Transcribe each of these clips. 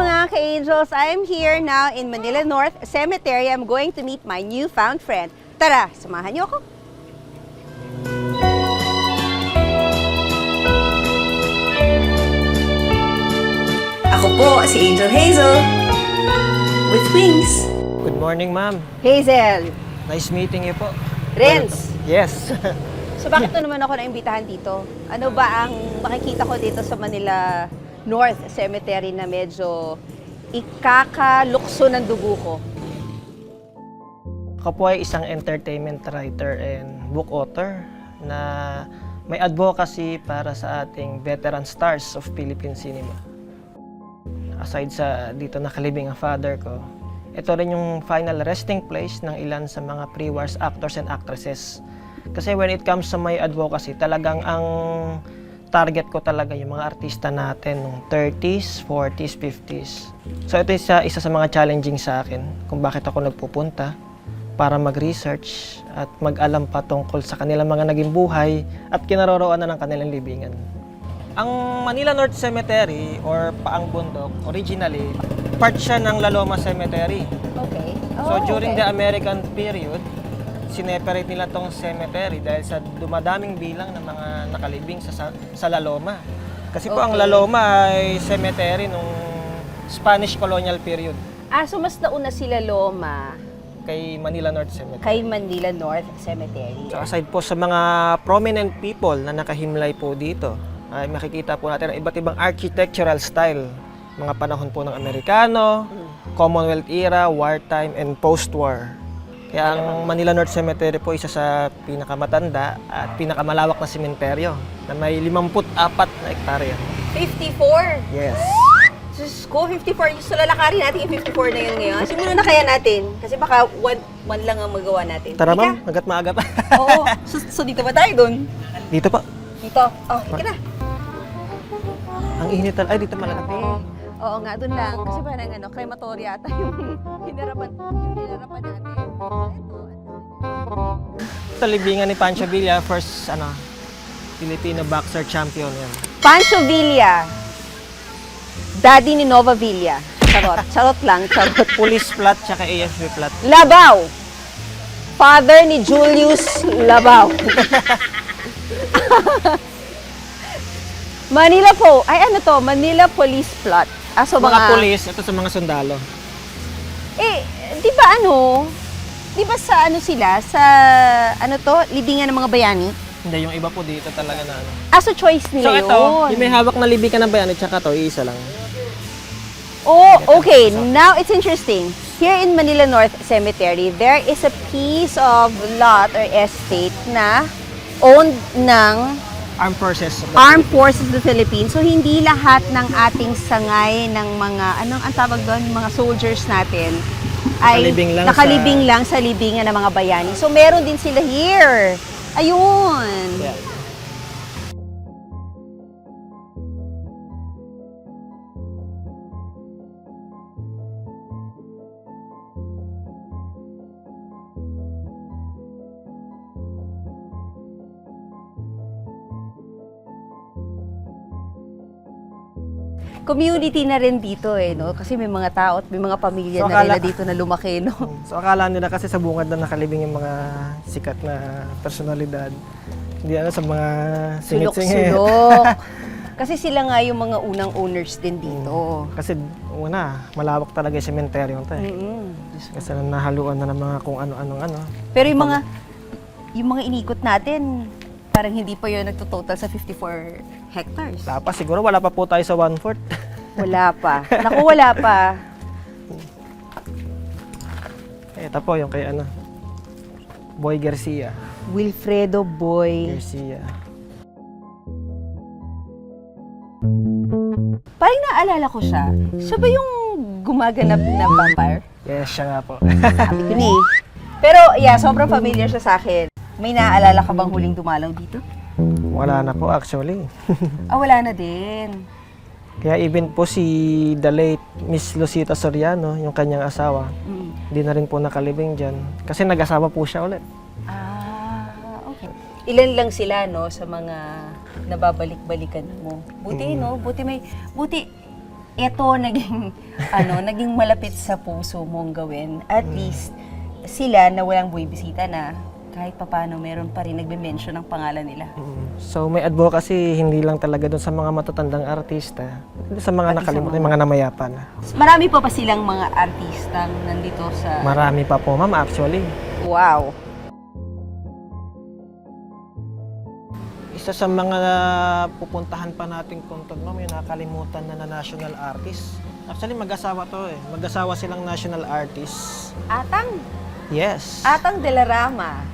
Mga ka-angels! I'm here now in Manila North Cemetery. I'm going to meet my newfound friend. Tara, samahan niyo ako. Ako po si Angel Hazel with wings. Good morning, ma'am. Hazel, Nice meeting you po. Renz. Yes. So bakit na naman ako naimbitahan dito? Ano ba ang makikita ko dito sa Manila North Cemetery na medyo ikakalukso ng dugo ko? Ako po ay isang entertainment writer and book author na may advocacy para sa ating veteran stars of Philippine cinema. Aside sa dito nakalibing ang father ko, ito rin yung final resting place ng ilan sa mga pre-wars actors and actresses. Kasi when it comes sa my advocacy, talagang ang target ko talaga yung mga artista natin nung 30s, 40s, 50s. So ito isa, isa sa mga challenging sa akin kung bakit ako nagpupunta para mag-research at mag-alam pa tungkol sa kanilang mga naging buhay at kinaroroonan ng kanilang libingan. Ang Manila North Cemetery or Paang Bundok, originally, part siya ng La Loma Cemetery. Okay. So Oh, during okay. the American period, sineperate nila tong cemetery dahil sa dumadaming bilang ng mga nakalibing sa, sa, La Loma. Kasi po ang Okay. La Loma ay cemetery nung Spanish colonial period Ah, so mas nauna sila Loma kay Manila North Cemetery. kay Manila North Cemetery. So aside po sa mga prominent people na nakahimlay po dito, ay makikita po natin ang iba't ibang architectural style. Mga panahon po ng Amerikano, Commonwealth era, wartime, and post-war. Kaya ang Manila North Cemetery po isa sa pinakamatanda at pinakamalawak na sementeryo na may 54 na hektarya. 54! Yes. Diyos ko, 54. Gusto lalakarin natin yung 54 na yun ngayon. Simulan na kaya natin. Kasi baka one, one lang ang magawa natin. Tara ma'am, hanggat maaga pa. Oo. So, so dito ba tayo dun? dito pa. Dito. Oh, halika na. Ang init tal- Ay, dito malamig. Oo nga, dun lang. Kasi parang ano, crematory ata yung hinarapan, yung hinarapan natin. Ito, libingan ni Pancho Villa, first ano, Filipino boxer champion yan. Pancho Villa. Daddy ni Nova Villa. Charot. Charot lang. Charot. Police plat tsaka AFP plat. Labaw. Father ni Julius Labaw. Manila po. Ay, ano to? Manila Police Plot. Ah, so mga, mga, police, ito sa mga sundalo. Eh, di ba ano? Di ba sa ano sila? Sa, ano to? Libingan ng mga bayani? Hindi, yung iba po dito talaga na ano. Ah, so choice So nila ito, yun. yung may hawak na libigan ng bayani, tsaka to, iisa lang. Oh, okay. Now it's interesting. Here in Manila North Cemetery, there is a piece of lot or estate na owned ng Armed Forces. Armed Forces of the Philippines. So, hindi lahat ng ating sangay ng mga, anong ang tawag doon, mga soldiers natin, ay Nakalibing lang nakalibing sa- lang sa libingan ng mga bayani. So, meron din sila here. Ayun. Yeah. Community na rin dito eh, no? Kasi may mga tao at may mga pamilya So, na rin akala- na dito na lumaki, no? So akala nila kasi sa bungad na nakalibing yung mga sikat na personalidad. Hindi ano sa mga singit-singit. Sulok-sulok. Kasi sila nga yung mga unang owners din dito. Kasi una, malawak talaga yung sementeryo to eh. Mm-mm. Kasi nahaluan na ng mga kung ano-anong ano. Pero yung mga yung mga inikot natin, parang hindi pa yun nagtototal sa 54 hectares. Tapos siguro wala pa po tayo sa one-fourth. Wala pa. Naku, wala pa. Ito po yung kay ano, Boy Garcia. Wilfredo Boy. Garcia. Parang naalala ko siya. Siya ba yung gumaganap na vampire? Yes, siya nga po. Sabi ko ni. Pero yeah, sobrang familiar siya sa akin. May naaalala ka bang huling dumalaw dito? Wala na po actually. Ah, wala na din. Kaya even po si the late Miss Lucita Soriano, yung kanyang asawa, Mm. hindi na rin po nakalibing dyan. Kasi nag-asawa po siya ulit. Ah, okay. Ilan lang sila, no, sa mga nababalik-balikan mo. Buti, no? Buti may... Buti, eto naging, ano, naging malapit sa puso mong gawin. At least, sila na walang buwibisita na kahit papano meron pa rin nagbe-mention ng pangalan nila. So may advocacy hindi lang talaga doon sa mga matatandang artista, hindi sa mga Pati sa nakalimutan, mga- mga namayapa na. Marami pa pa silang mga artistang nandito sa... Marami pa po ma'am actually. wow. Isa sa mga pupuntahan pa nating punton ma'am, yung nakalimutan na na national artist. Actually mag-asawa to eh. Mag-asawa silang national artist. Atang. Yes. Atang de la Rama.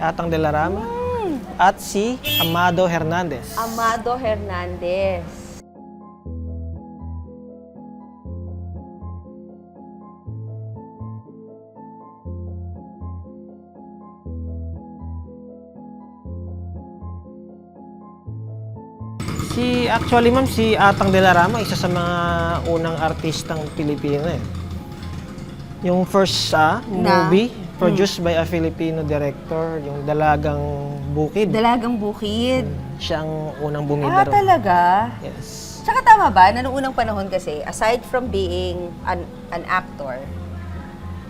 Atang de la Rama Hmm. at si Amado Hernandez. Amado Hernandez. Si actually ma'am si Atang de la Rama isa sa mga unang artistang Pilipino eh. Yung first ah, Na? movie produced by a Filipino director, yung Dalagang Bukid. Dalagang Bukid. Siya ang unang Ah, bumida ron. talaga? Yes. Tsaka tama ba, na noong unang panahon kasi, aside from being an, an actor,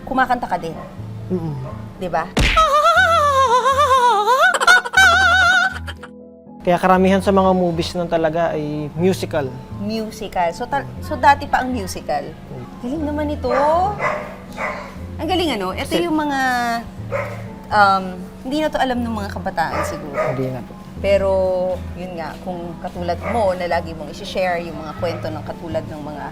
kumakanta ka din. Mm-mm. Di ba? Kaya karamihan sa mga movies nun talaga ay musical. Musical. So, ta- so dati pa ang musical. Galing naman ito. Ang galing ano, ito yung mga, um, hindi na to alam ng mga kabataan siguro. Hindi na po. Pero, yun nga, kung katulad mo na lagi mong isi-share yung mga kwento ng katulad ng mga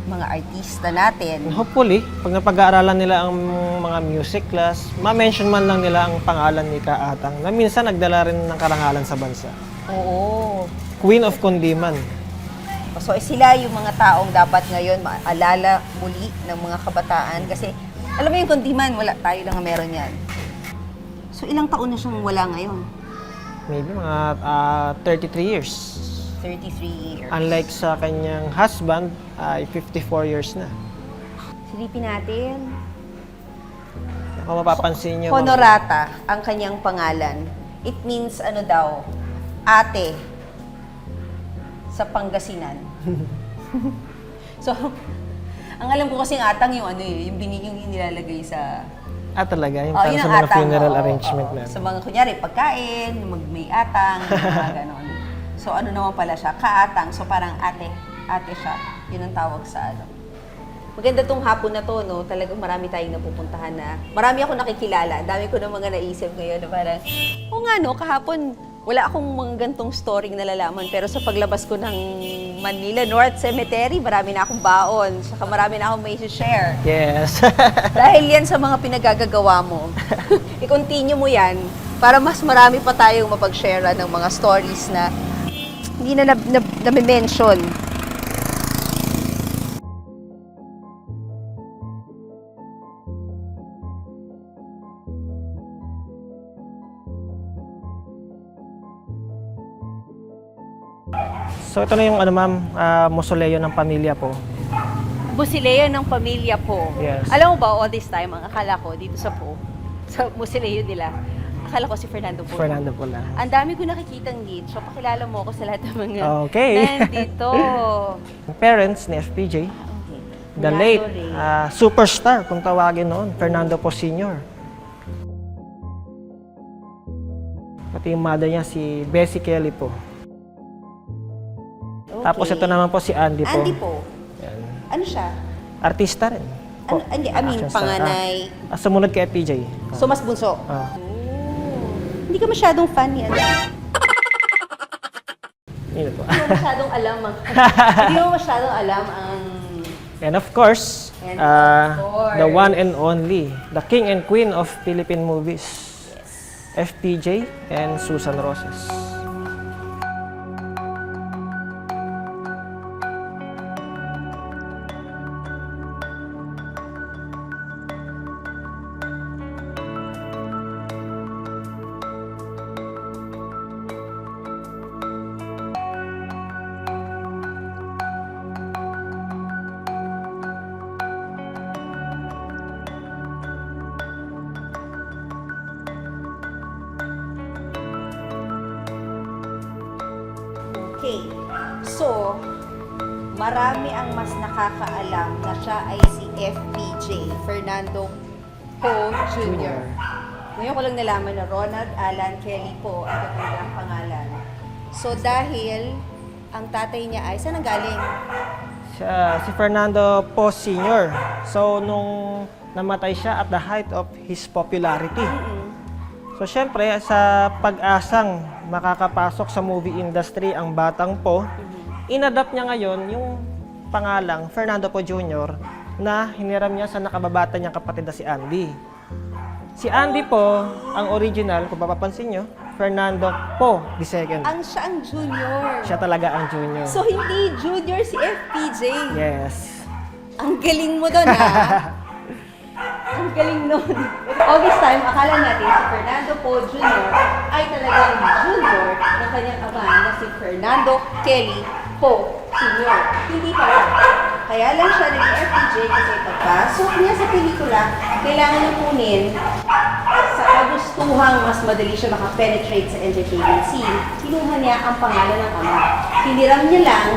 mga artista natin. Hopefully, pag napag-aaralan nila ang mga music class, ma-mention man lang nila ang pangalan ni Kaatang na minsan nagdala rin ng karangalan sa bansa. Oo. Queen of Kundiman. So, eh, sila yung mga taong dapat ngayon maalala muli ng mga kabataan kasi alam mo yung kundiman, wala tayo lang ang meron yan. So, ilang taon na siyang wala ngayon? Maybe mga ah, 33 years. 33 years. Unlike sa kanyang husband, ay 54 years na. Silipin natin. Kung mapapansin niyo, Honorata ang kanyang pangalan. It means ano daw, ate sa Pangasinan. so, ang alam ko kasi atang yung ano eh, yung binig yung nilalagay sa ah talaga, yung Oh, para yun sa ang mga atang, funeral oo, arrangement oo. na. Sa mga, kunyari, pagkain, mag may atang, mga ganon. So, ano naman pala siya? Kaatang. So, parang ate. Ate siya. Yun ang tawag sa ano. Maganda tong hapon na to, no? Talagang marami tayong napupuntahan na. Marami ako nakikilala. Ang Dami ko na mga naisip ngayon na parang, o nga no, kahapon, wala akong mga gantong story na nalalaman. Pero sa paglabas ko ng Manila North Cemetery, marami na akong baon. Saka marami na akong may share. Yes. Dahil yan sa mga pinagagagawa mo, i-continue mo yan para mas marami pa tayong mapag-share ng mga stories na hindi na na- na- nami-mention. So ito na yung ano ma'am, ah, mausoleo ng pamilya po. Musileo ng pamilya po. Yes. Alam mo ba, all this time, ang akala ko dito sa po, sa musileo nila, akala ko si Fernando po. Fernando po lang. Ang dami ko nakikitang lead, so pakilala mo ako sa lahat ng mga Okay. nandito. Parents ni FPJ, Okay. the Fernando late ah, superstar kung tawagin noon, Fernando po Sr. Pati yung mother niya si Bessie Kelly po. Okay. Tapos ito naman po si Andy po. Andy po. Yan. Ano siya? Artista rin. Ano, hindi, I mean, Action star. panganay. Ah, sumunod kay FPJ. So, mas bunso. Ah. Hindi ka masyadong fan yan. Yun po. Hindi mo masyadong alam ang... hindi mo masyadong alam ang... And of course, And ah, of course. the one and only, the king and queen of Philippine movies, FPJ and Susan Roses. Marami ang mas nakakaalam na siya ay si FPJ, Fernando Poe Jr. Ngayon ko lang nalaman na Ronald Alan Kelly po ang kanyang pangalan. So, dahil ang tatay niya ay, saan ang galing? Siya, si Fernando Po Sr. So, nung namatay siya at the height of his popularity. So, syempre, sa pag-asang makakapasok sa movie industry ang batang Po, inadapt niya ngayon yung pangalang Fernando Po Jr. na hiniram niya sa nakababata niyang kapatid na si Andy. Si Andy po, ang original, kung mapapansin nyo, Fernando Po II. Ang siya ang junior. Siya talaga ang junior. So, hindi junior si FPJ. yes. Ang galing mo doon, ha? Ang galing nun. All this time, akala natin si Fernando Poe Jr. ay talagang junior ng kanyang ama na si Fernando Kelly Poe Sr. Hindi pala. Kaya lang siya naging FPJ kasi pagpasok niya sa pelikula, kailangan niya kunin sa kagustuhang mas madali siya makapenetrate sa entertainment scene, kinuha niya ang pangalan ng ama. Hiniram niya lang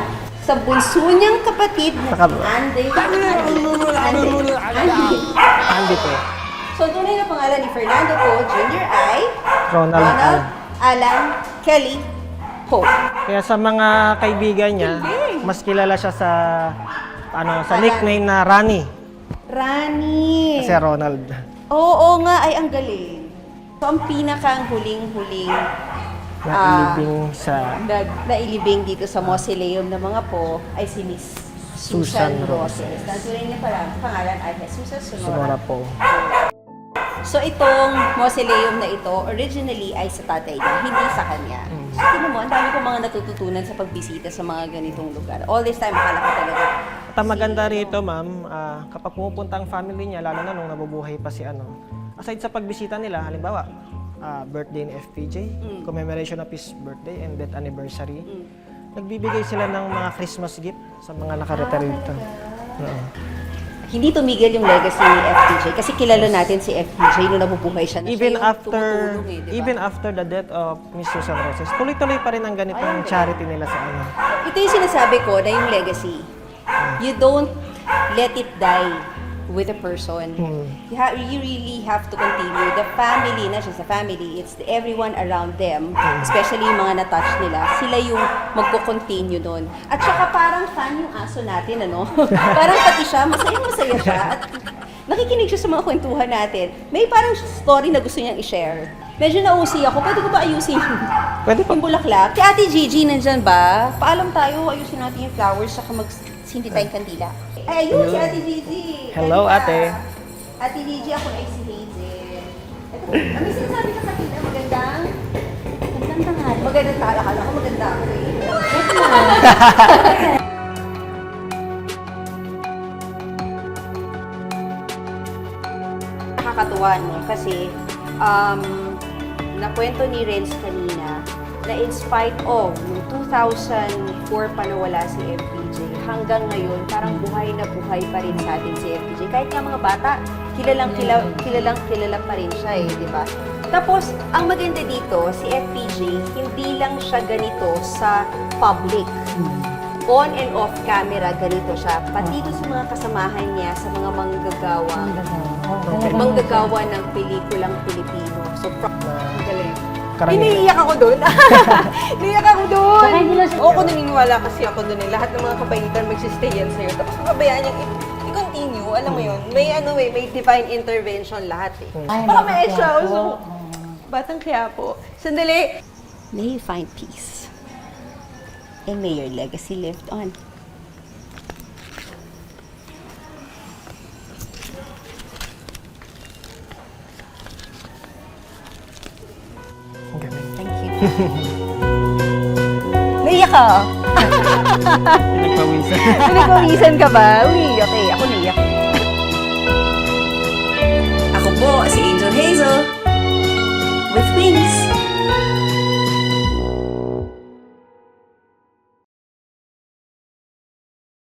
sa bunso niyang kapatid na si Andy. Andy. Andy. Andy po. So, tunay na pangalan ni Fernando Poe Jr. ay Ronald Ronald. Alan Kelly Poe. Kaya sa mga kaibigan niya, mas kilala siya sa ano sa Alan. nickname na Rani. Rani. Kasi Ronald. Oo nga, ay ang galing. So, ang pinakang huling-huling Na Ah. ilibing sa nag nailibing dito sa mausoleum ng mga po ay si Miss Susan, Susan Roses. Roses. Na tunay niya pala, pangalan ay Jesus Sonora Sonora. po. So itong mausoleum na ito, originally ay sa tatay niya, hindi sa kanya. So tingnan mo, ang dami ko mga natututunan sa pagbisita sa mga ganitong lugar. All this time, akala ko talaga. At ang maganda rito, ma'am, ah, kapag pumupunta ang family niya, lalo na nung nabubuhay pa si ano, aside sa pagbisita nila, halimbawa, ah, birthday ni FPJ, commemoration of his birthday and death anniversary, nagbibigay sila ng mga Christmas gift sa mga nakaretire dito. Oo. Hindi tumigil yung legacy ni FPJ kasi kilala natin si FPJ nung nabubuhay siya. Na siya Even yung after eh, di ba? even after the death of Miss Susan Roses, tuloy-tuloy pa rin ang ganitong charity nila sa ano. Ito yung sinasabi ko na yung legacy. You don't let it die with a person. Hmm. You, ha- you really have to continue. The family, not just the family, it's the, everyone around them, especially yung mga na-touch nila, sila yung magko-continue nun. At saka parang fan yung aso natin, ano? parang pati siya, masaya-masaya siya. At nakikinig siya sa mga kwentuhan natin. May parang story na gusto niyang i-share. Medyo nausi ako. Pwede ko ba ayusin Pwede po. yung bulaklak. Si Ate Gigi, nandyan ba? Paalam tayo, ayusin natin yung flowers, saka mag-sindi tayong kandila. Ay, ayun, si Ate Gigi. Hello, Ganda. ate. Ate Gigi, ako ay si Hazel. Ito, ano yung sinasabi ka kanina? Magandang? Magandang tanghali. Magandang tanghali. Akala ko maganda ako eh. Nakakatuwa, no? Kasi, um, nakwento ni Renz kanina na in spite of, noong 2004 pa nawala si FPJ, hanggang ngayon, parang buhay na buhay pa rin sa atin si FPJ. Kahit nga mga bata, kilalang, kila, kilalang, kilala pa rin siya eh, di ba? Tapos, ang maganda dito, si FPJ, hindi lang siya ganito sa public. On and off camera, ganito siya. Pati doon sa mga kasamahan niya, sa mga manggagawa. Manggagawa ng pelikulang Pilipino. So, galing. Karamihan. Iniiyak ako doon. Iniiyak ako doon. Oo, ako naniniwala kasi ako doon eh. Lahat ng mga kabaitan magsistay yan sa'yo. Tapos pabayaan niyang i- i-continue. Alam mo yun, may ano eh, may divine intervention lahat eh. Baka may extra also. Batang kaya po. Sandali. May you find peace. And may your legacy live on. Naiyak ka? Pinagpawisan. Pinagpawisan ka ba? Umiiyak eh. Ako naiyak. Ako po si Angel Hazel with wings.